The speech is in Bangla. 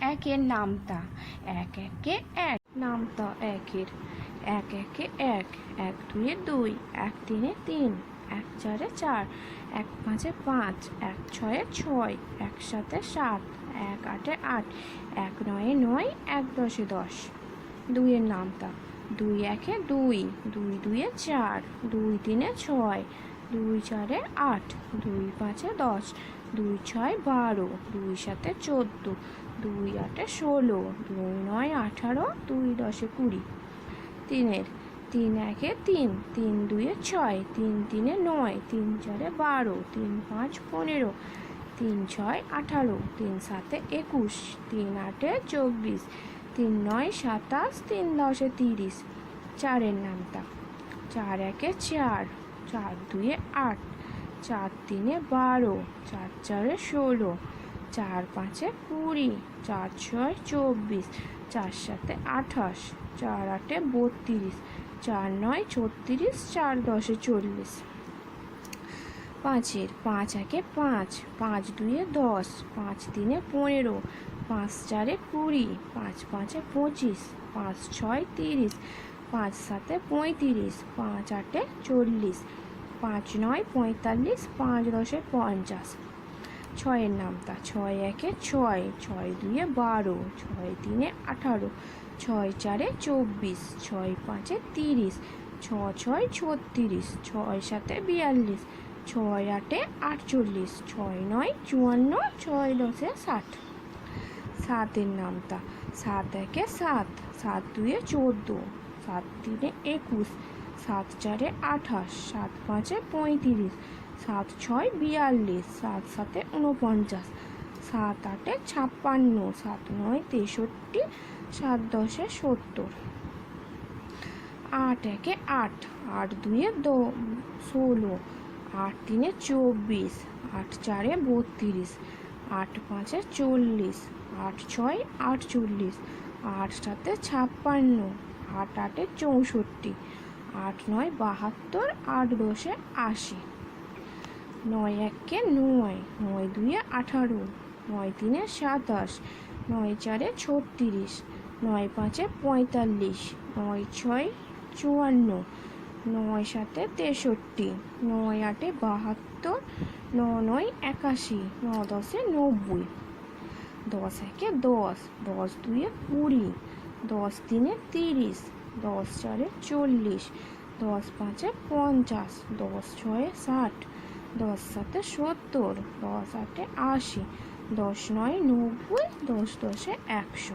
একের নামতা, এক একে এক, নামতা একের, এক একে এক এক দুয়ে দুই, এক তিনে তিন, এক চারে চার, এক পাঁচে পাঁচ, এক ছয়ে ছয়, এক সাতে সাত, এক আটে আট, এক নয়ে নয়, এক দশে দশ। দুইয়ের নামতা, দুই একে দুই দুই দুয়ে চার, দুই তিনে ছয় দুই চারে আট, দুই পাঁচে দশ, দুই ছয় বারো, দুই সাতে চোদ্দ, দুই আটে ষোলো, দুই নয় আঠারো, দুই দশে কুড়ি। তিনের, তিন একে তিন তিন দুয়ে ছয়, তিন তিনে নয়, তিন চারে বারো, তিন পাঁচ পনেরো, তিন ছয় আঠারো, তিন সাতে একুশ, তিন আটে চব্বিশ, তিন নয় সাতাশ, তিন দশে তিরিশ। চারের নামতা চার একে চার চার দুয়ে আট। চার তিনে বারো। চার চারে ষোলো। চার পাঁচে কুড়ি। চার ছয় চব্বিশ। চার সাতে আঠাশ। চার আটে বত্রিশ। চার নয় ছত্রিশ। চার দশে চল্লিশ। পাঁচের পাঁচ একে পাঁচ। পাঁচ দুয়ে দশ। পাঁচ তিনে পনেরো। পাঁচ চারে কুড়ি। পাঁচ পাঁচে পঁচিশ। পাঁচ ছয় তিরিশ। পাঁচ সাতে পঁয়ত্রিশ, পাঁচ আটে চল্লিশ, পাঁচ নয় পঁয়তাল্লিশ, পাঁচ দশে পঞ্চাশ। ছয়ের নামতা, ছয় একে ছয় ছয় দুয়ে বারো, ছয় তিনে আঠারো, ছয় চারে চব্বিশ, ছয় পাঁচে তিরিশ, ছ ছয় ছত্রিশ, ছয় সাতে বিয়াল্লিশ, ছয় আটে আটচল্লিশ, ছয় নয় চুয়ান্ন, ছয় দশে ষাট। সাতের নামতা, সাত একে সাত সাত দুয়ে চোদ্দ। সাত তিনে একুশ, সাত চারে আঠাশ, সাত পাঁচে পঁয়ত্রিশ, সাত ছয় বিয়াল্লিশ, সাত সাতে উনপঞ্চাশ সাত আটে ছাপ্পান্ন, সাত নয় তেষট্টি, সাত দশে সত্তর, আট একে আট আট দুয়ে দ, ষোলো, আট তিনে চব্বিশ, আট চারে বত্রিশ, আট পাঁচে চল্লিশ, আট ছয় আটচল্লিশ, আট সাতে ছাপ্পান্ন আট আটে চৌষট্টি, আট নয় বাহাত্তর, আট দশে আশি, নয় একে নয় নয় দুয়ে আঠারো, নয় তিনে সাতাশ, নয় চারে ছত্রিশ, নয় পাঁচে পঁয়তাল্লিশ, নয় ছয় চুয়ান্ন, নয় সাতে তেষট্টি, নয় আটে বাহাত্তর, ন নয় একাশি, ন দশে নব্বই, দশ একে দশ দশ দুয়ে কুড়ি দশ তিনে তিরিশ, দশ চারে চল্লিশ, দশ পাঁচে পঞ্চাশ, দশ ছয়ে ষাট, দশ সাতে সত্তর, দশ আটে আশি, দশ নয় নব্বই, দশ দশে একশো।